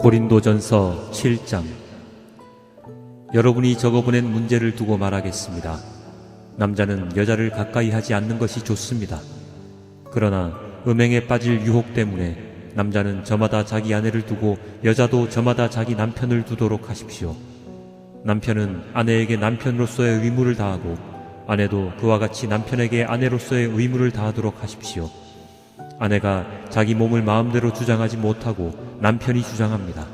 고린도전서 7장 여러분이 적어보낸 문제를 두고 말하겠습니다. 남자는 여자를 가까이 하지 않는 것이 좋습니다. 그러나 음행에 빠질 유혹 때문에 남자는 저마다 자기 아내를 두고 여자도 저마다 자기 남편을 두도록 하십시오. 남편은 아내에게 남편으로서의 의무를 다하고 아내도 그와 같이 남편에게 아내로서의 의무를 다하도록 하십시오. 아내가 자기 몸을 마음대로 주장하지 못하고 남편이 주장합니다.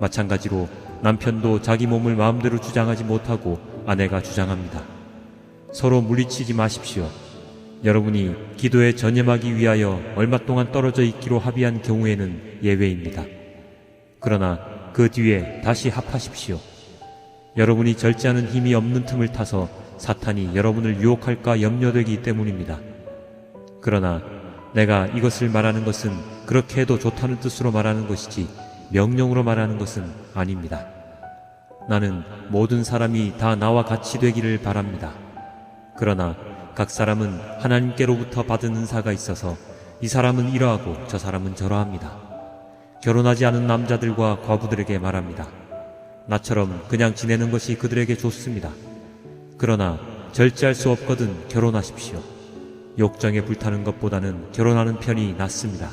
마찬가지로 남편도 자기 몸을 마음대로 주장하지 못하고 아내가 주장합니다. 서로 물리치지 마십시오. 여러분이 기도에 전념하기 위하여 얼마 동안 떨어져 있기로 합의한 경우에는 예외입니다. 그러나 그 뒤에 다시 합하십시오. 여러분이 절제하는 힘이 없는 틈을 타서 사탄이 여러분을 유혹할까 염려되기 때문입니다. 그러나 내가 이것을 말하는 것은 그렇게 해도 좋다는 뜻으로 말하는 것이지 명령으로 말하는 것은 아닙니다. 나는 모든 사람이 다 나와 같이 되기를 바랍니다. 그러나 각 사람은 하나님께로부터 받은 은사가 있어서 이 사람은 이러하고 저 사람은 저러합니다. 결혼하지 않은 남자들과 과부들에게 말합니다. 나처럼 그냥 지내는 것이 그들에게 좋습니다. 그러나 절제할 수 없거든 결혼하십시오. 욕정에 불타는 것보다는 결혼하는 편이 낫습니다.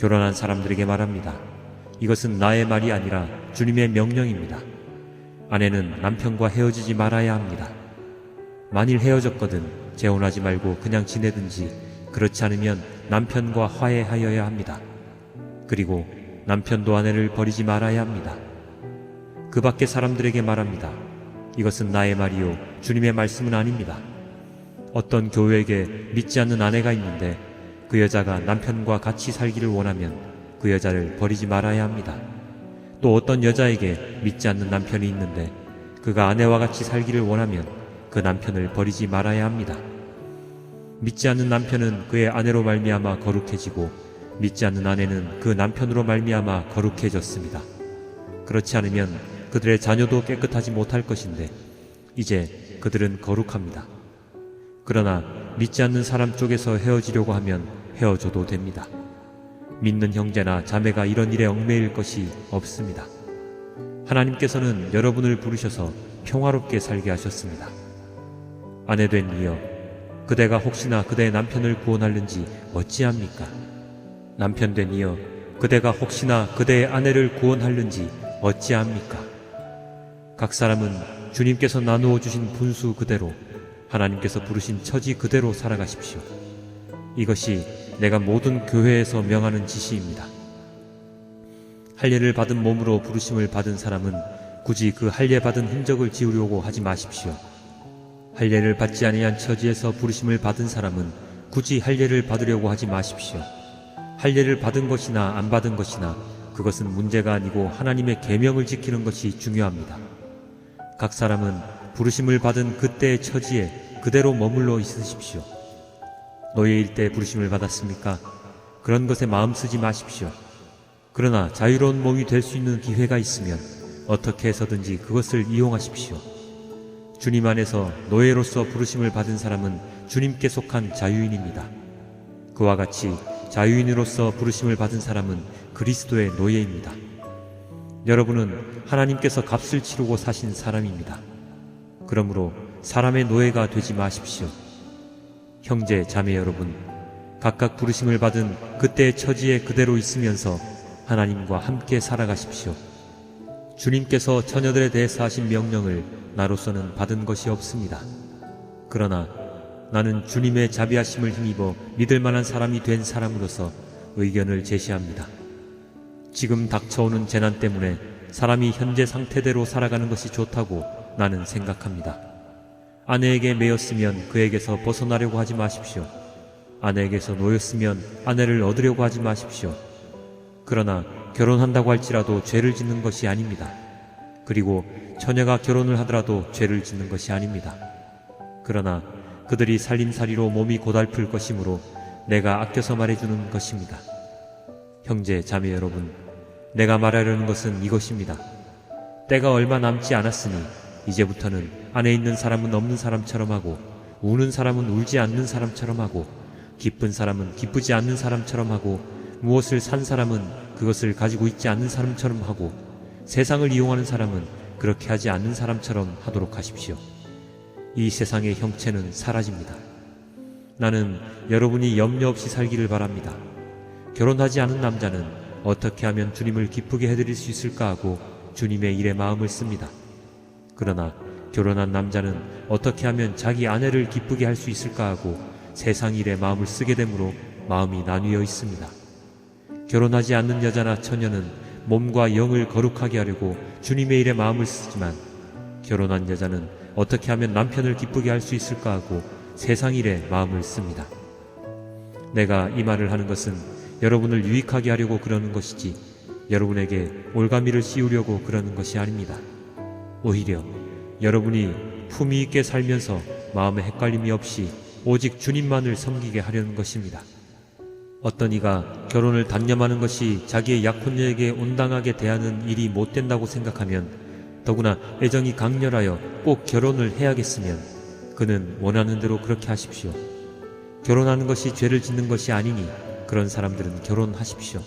결혼한 사람들에게 말합니다. 이것은 나의 말이 아니라 주님의 명령입니다. 아내는 남편과 헤어지지 말아야 합니다. 만일 헤어졌거든 재혼하지 말고 그냥 지내든지 그렇지 않으면 남편과 화해하여야 합니다. 그리고 남편도 아내를 버리지 말아야 합니다. 그 밖에 사람들에게 말합니다. 이것은 나의 말이요 주님의 말씀은 아닙니다. 어떤 교회에게 믿지 않는 아내가 있는데 그 여자가 남편과 같이 살기를 원하면 그 여자를 버리지 말아야 합니다. 또 어떤 여자에게 믿지 않는 남편이 있는데 그가 아내와 같이 살기를 원하면 그 남편을 버리지 말아야 합니다. 믿지 않는 남편은 그의 아내로 말미암아 거룩해지고 믿지 않는 아내는 그 남편으로 말미암아 거룩해졌습니다. 그렇지 않으면 그들의 자녀도 깨끗하지 못할 것인데 이제 그들은 거룩합니다. 그러나 믿지 않는 사람 쪽에서 헤어지려고 하면 헤어져도 됩니다. 믿는 형제나 자매가 이런 일에 얽매일 것이 없습니다. 하나님께서는 여러분을 부르셔서 평화롭게 살게 하셨습니다. 아내된 이여, 그대가 혹시나 그대의 남편을 구원하는지 어찌합니까? 남편된 이여, 그대가 혹시나 그대의 아내를 구원하는지 어찌합니까? 각 사람은 주님께서 나누어 주신 분수 그대로 하나님께서 부르신 처지 그대로 살아가십시오. 이것이 내가 모든 교회에서 명하는 지시입니다. 할례를 받은 몸으로 부르심을 받은 사람은 굳이 그 할례 받은 흔적을 지우려고 하지 마십시오. 할례를 받지 아니한 처지에서 부르심을 받은 사람은 굳이 할례를 받으려고 하지 마십시오. 할례를 받은 것이나 안 받은 것이나 그것은 문제가 아니고 하나님의 계명을 지키는 것이 중요합니다. 각 사람은 부르심을 받은 그때의 처지에 그대로 머물러 있으십시오. 노예일 때 부르심을 받았습니까? 그런 것에 마음 쓰지 마십시오. 그러나 자유로운 몸이 될 수 있는 기회가 있으면 어떻게 해서든지 그것을 이용하십시오. 주님 안에서 노예로서 부르심을 받은 사람은 주님께 속한 자유인입니다. 그와 같이 자유인으로서 부르심을 받은 사람은 그리스도의 노예입니다. 여러분은 하나님께서 값을 치르고 사신 사람입니다. 그러므로 사람의 노예가 되지 마십시오. 형제, 자매 여러분, 각각 부르심을 받은 그때의 처지에 그대로 있으면서 하나님과 함께 살아가십시오. 주님께서 처녀들에 대해서 하신 명령을 나로서는 받은 것이 없습니다. 그러나 나는 주님의 자비하심을 힘입어 믿을 만한 사람이 된 사람으로서 의견을 제시합니다. 지금 닥쳐오는 재난 때문에 사람이 현재 상태대로 살아가는 것이 좋다고 나는 생각합니다. 아내에게 매였으면 그에게서 벗어나려고 하지 마십시오. 아내에게서 놓였으면 아내를 얻으려고 하지 마십시오. 그러나 결혼한다고 할지라도 죄를 짓는 것이 아닙니다. 그리고 처녀가 결혼을 하더라도 죄를 짓는 것이 아닙니다. 그러나 그들이 살림살이로 몸이 고달플 것이므로 내가 아껴서 말해주는 것입니다. 형제, 자매 여러분, 내가 말하려는 것은 이것입니다. 때가 얼마 남지 않았으니 이제부터는 안에 있는 사람은 없는 사람처럼 하고 우는 사람은 울지 않는 사람처럼 하고 기쁜 사람은 기쁘지 않는 사람처럼 하고 무엇을 산 사람은 그것을 가지고 있지 않는 사람처럼 하고 세상을 이용하는 사람은 그렇게 하지 않는 사람처럼 하도록 하십시오. 이 세상의 형체는 사라집니다. 나는 여러분이 염려 없이 살기를 바랍니다. 결혼하지 않은 남자는 어떻게 하면 주님을 기쁘게 해드릴 수 있을까 하고 주님의 일에 마음을 씁니다. 그러나 결혼한 남자는 어떻게 하면 자기 아내를 기쁘게 할 수 있을까 하고 세상 일에 마음을 쓰게 되므로 마음이 나뉘어 있습니다. 결혼하지 않는 여자나 처녀는 몸과 영을 거룩하게 하려고 주님의 일에 마음을 쓰지만 결혼한 여자는 어떻게 하면 남편을 기쁘게 할 수 있을까 하고 세상 일에 마음을 씁니다. 내가 이 말을 하는 것은 여러분을 유익하게 하려고 그러는 것이지 여러분에게 올가미를 씌우려고 그러는 것이 아닙니다. 오히려 여러분이 품위 있게 살면서 마음에 헷갈림이 없이 오직 주님만을 섬기게 하려는 것입니다. 어떤 이가 결혼을 단념하는 것이 자기의 약혼녀에게 온당하게 대하는 일이 못 된다고 생각하면 더구나 애정이 강렬하여 꼭 결혼을 해야겠으면 그는 원하는 대로 그렇게 하십시오. 결혼하는 것이 죄를 짓는 것이 아니니 그런 사람들은 결혼하십시오.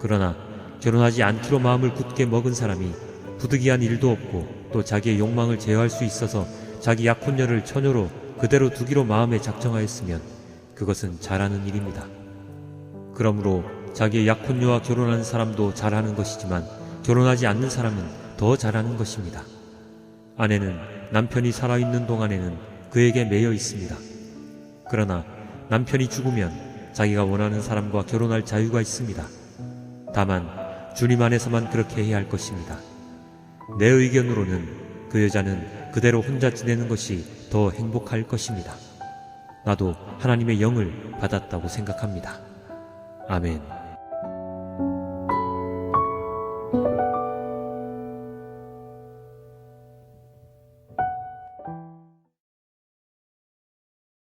그러나 결혼하지 않기로 마음을 굳게 먹은 사람이 부득이한 일도 없고 또 자기의 욕망을 제어할 수 있어서 자기 약혼녀를 처녀로 그대로 두기로 마음에 작정하였으면 그것은 잘하는 일입니다. 그러므로 자기의 약혼녀와 결혼하는 사람도 잘하는 것이지만 결혼하지 않는 사람은 더 잘하는 것입니다. 아내는 남편이 살아있는 동안에는 그에게 매여 있습니다. 그러나 남편이 죽으면 자기가 원하는 사람과 결혼할 자유가 있습니다. 다만 주님 안에서만 그렇게 해야 할 것입니다. 내 의견으로는 그 여자는 그대로 혼자 지내는 것이 더 행복할 것입니다. 나도 하나님의 영을 받았다고 생각합니다. 아멘.